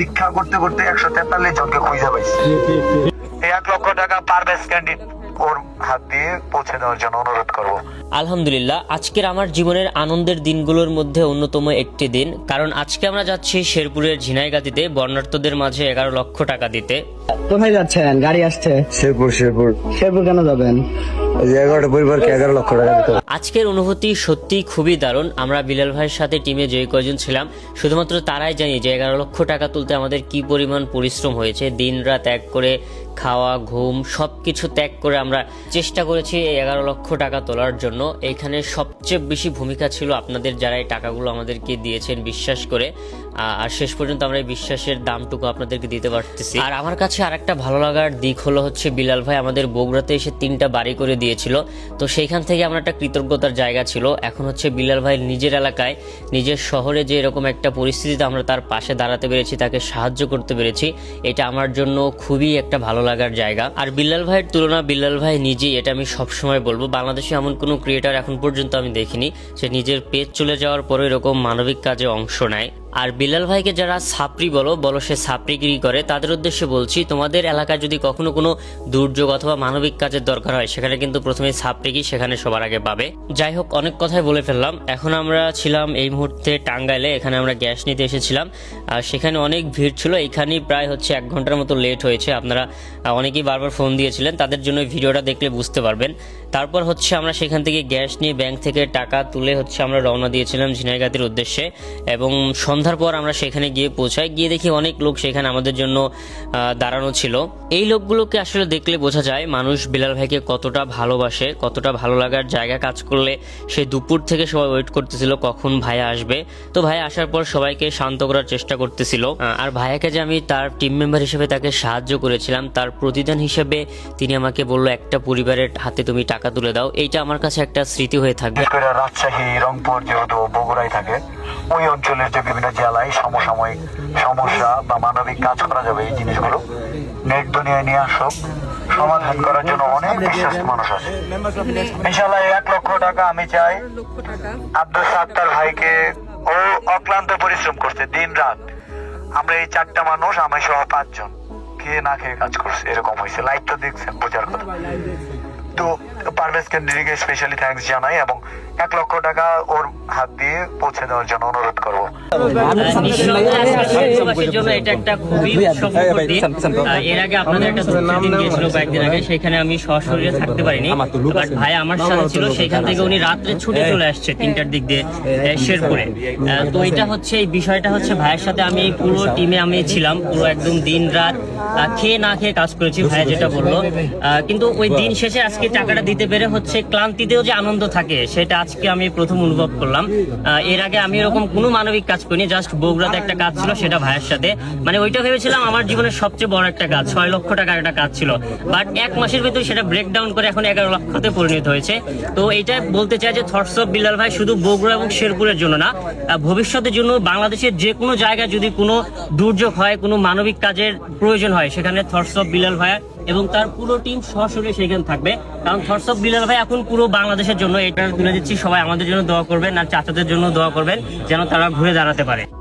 ভিক্ষা করতে করতে একশো তেতাল্লিশ জনকে খুঁজে পাইছি। এক লক্ষ টাকা পারভেজ ক্যান্ডিড ওর হাত দিয়ে পৌঁছে দেওয়ার জন্য অনুরোধ করব। আলহামদুলিল্লাহ, আজকের আমার জীবনের আনন্দের দিনগুলোর মধ্যে অন্যতম একটি দিন। কারণ আজকে আমরা যাচ্ছি শেরপুরের ঝিনাইগাতিতে, বর্ণার্থদের মাঝে এগারো লক্ষ টাকা দিতে। কোথায় যাচ্ছেন? গাড়ি আসছে। শেরপুর শেরপুর। শেরপুর কেন যাবেন? এগারোটা পরিবারকে এগারো লক্ষ টাকা দিতে আজকের অনুভূতি সত্যি খুবই দারুণ। আমরা বিলাল ভাইয়ের সাথে টিমে যে কয়জন ছিলাম। শুধুমাত্র তারাই জানি যে এগারো লক্ষ টাকা তুলতে আমাদের কি পরিমাণ পরিশ্রম হয়েছে। দিন রাত এক করে খাওয়া ঘুম সব কিছু ত্যাগ করে আমরা চেষ্টা করেছি এই এগারো লক্ষ টাকা তোলার জন্য। এখানে সবচেয়ে বেশি ভূমিকা ছিল আপনাদের যারা এই টাকাগুলো আমাদেরকে দিয়েছেন বিশ্বাস করে। আর শেষ পর্যন্ত আমরা এই বিশ্বাসের দামটুকু আপনাদেরকে দিতে পারতেছি। আর আমার কাছে আরেকটা ভালো লাগার দিক হলো হচ্ছে বিলাল ভাই আমাদের বগুড়াতে এসে তিনটা বাড়ি করে দিয়েছিল। তো সেইখান থেকে আমার একটা কৃতজ্ঞতার জায়গা ছিল। এখন হচ্ছে বিলাল ভাই নিজের এলাকায়, নিজের শহরে যে এরকম একটা পরিস্থিতিতে আমরা তার পাশে দাঁড়াতে পেরেছি, তাকে সাহায্য করতে পেরেছি, এটা আমার জন্য খুবই একটা ভালো লাগার জায়গা। আর বিল্লাল ভাইয়ের তুলনা বিল্লাল ভাই নিজেই, এটা আমি সবসময় বলব, বাংলাদেশে এমন কোনো ক্রিয়েটার এখন পর্যন্ত আমি দেখিনি। সে নিজের পেজ চলে যাওয়ার পরে এরকম মানবিক কাজে অংশ নেয়। আর বিলাল ভাইকে যারা সাপরি বলো বলো সে সাপরিগিরি করে, তাদের উদ্দেশ্যে বলছি, তোমাদের এলাকায় যদি কখনো কোনো দুর্যোগ অথবা মানবিক কাজের দরকার হয়, সেখানে কিন্তু প্রথমে সাপরিগি সেখানে সবার আগে পাবে। যাই হোক, অনেক কথাই বলে ফেললাম। এখন আমরা ছিলাম এই মুহূর্তে টাঙ্গাইলে, এখানে আমরা গ্যাস নিতে এসেছিলাম। আর সেখানে অনেক ভিড় ছিল, এখানেই প্রায় হচ্ছে এক ঘণ্টার মতো লেট হয়েছে। আপনারা অনেকেই বারবার ফোন দিয়েছিলেন, তাদের জন্য ভিডিওটা দেখলে বুঝতে পারবেন। তারপর হচ্ছে আমরা সেখান থেকে গ্যাস নিয়ে ব্যাংক থেকে টাকা তুলে হচ্ছে আমরা রওনা দিয়েছিলাম ঝিনাইগাতির উদ্দেশ্যে। এবং সন্ধ্যার পর আমরা সেখানে গিয়ে পৌঁছাই। গিয়ে দেখি অনেক লোক সেখানে আমাদের জন্য দাঁড়ানো ছিল। এই লোকগুলোকে আসলে দেখলে বোঝা যায় মানুষ বিলাল ভাইকে কতটা ভালোবাসে, কতটা ভালো লাগার জায়গা কাজ করলে সে দুপুর থেকে সবাই ওয়েট করতেছিল কখন ভাইয়া আসবে। তো ভাইয়া আসার পর সবাইকে শান্ত করার চেষ্টা করতেছিল। আর ভাইয়াকে যে আমি তার টিম মেম্বার হিসেবে তাকে সাহায্য করেছিলাম, তার প্রতিদান হিসেবে তিনি আমাকে বলল, একটা পরিবারের হাতে তুমি টাকা তুলে দাও, এইটা আমার কাছে একটা স্মৃতি হয়ে থাকবে। রাজশাহী, রংপুর যেহেতু বগুড়ায় থাকে, ওই অঞ্চলের যে বিভিন্ন জেলায় সমসাময়িক সমস্যা বা মানবিক কাজ করা যাবে এই জিনিসগুলো নেট দুনিয়ায় নিয়ে আসুক, সমাধান করার জন্য অনেক বিশ্বাস মানুষ আছে। ইনশাল্লাহ এক লক্ষ টাকা আমি চাই। আব্দুল সাত্তার ভাইকে ও অক্লান্ত পরিশ্রম করছে দিন রাত। আমরা এই চারটা মানুষ, আমি সহ পাঁচজন খেয়ে না খেয়ে কাজ করছে, এরকম হয়েছে। লাইট তো দেখছেন, বোঝার কথা। তো পারভেজকে নিজেকে স্পেশালি থ্যাঙ্কস জানাই এবং এক লক্ষ টাকা ওর হাত দিয়ে পৌঁছে দেওয়ার জন্য অনুরোধ করব নিঃসন্দেহে দেশবাসীর জন্য এটা একটা খুবই উৎসবমুখর দিন। আহ, এর আগে আপনাদের একটা দিন গিয়েছিল কয়েকদিন আগে সেখানে আমি সশরীরে থাকতে পারিনি বাট ভাই আমার সাথে ছিল সেখান থেকে উনি রাত্রে ছুটে চলে আসছে তিনটার দিক দিয়ে শেরপুরে তো এটা হচ্ছে এই বিষয়টা হচ্ছে ভাইয়ের সাথে আমি পুরো টিমে আমি ছিলাম পুরো একদম দিন রাত খেয়ে না খেয়ে কাজ করেছি ভাই যেটা বলল আহ, কিন্তু ওই দিন শেষে আজকে টাকাটা দিতে পেরে হচ্ছে ক্লান্তিতেও যে আনন্দ থাকে সেটা আজকে আমি প্রথম অনুভব করলাম। এর আগে আমি এরকম কোনো মানবিক কাজ করিনি জাস্ট বগুড়াতে একটা কাজ ছিল, সেটা ভাইয়ের সাথে। মানে ওইটা ভেবেছিলাম আমার জীবনের সবচেয়ে বড় একটা কাজ, ছয় লক্ষ টাকার একটা কাজ ছিল। বাট এক মাসের ভিতরে সেটা ব্রেক ডাউন করে এখন এগারো লক্ষতে পরিণত হয়েছে। তো এইটা বলতে চাই যে থটস অফ বিল্লাল ভাই শুধু বগুড়া এবং শেরপুরের জন্য না ভবিষ্যতের জন্য বাংলাদেশের যে কোনো জায়গায় যদি কোনো দুর্যোগ হয়, কোনো মানবিক কাজের প্রয়োজন হয়, সেখানে থটস অফ বিল্লাল ভাই এবং তার পুরো টিম সরাসরি সেখানে থাকবে। কারণ থটস অফ বিলাল ভাই এখন পুরো বাংলাদেশের জন্য এটা তুলে দিচ্ছি। সবাই আমাদের জন্য দোয়া করবেন আর চাচাদের জন্য দোয়া করবেন, যেন তারা ঘুরে দাঁড়াতে পারে।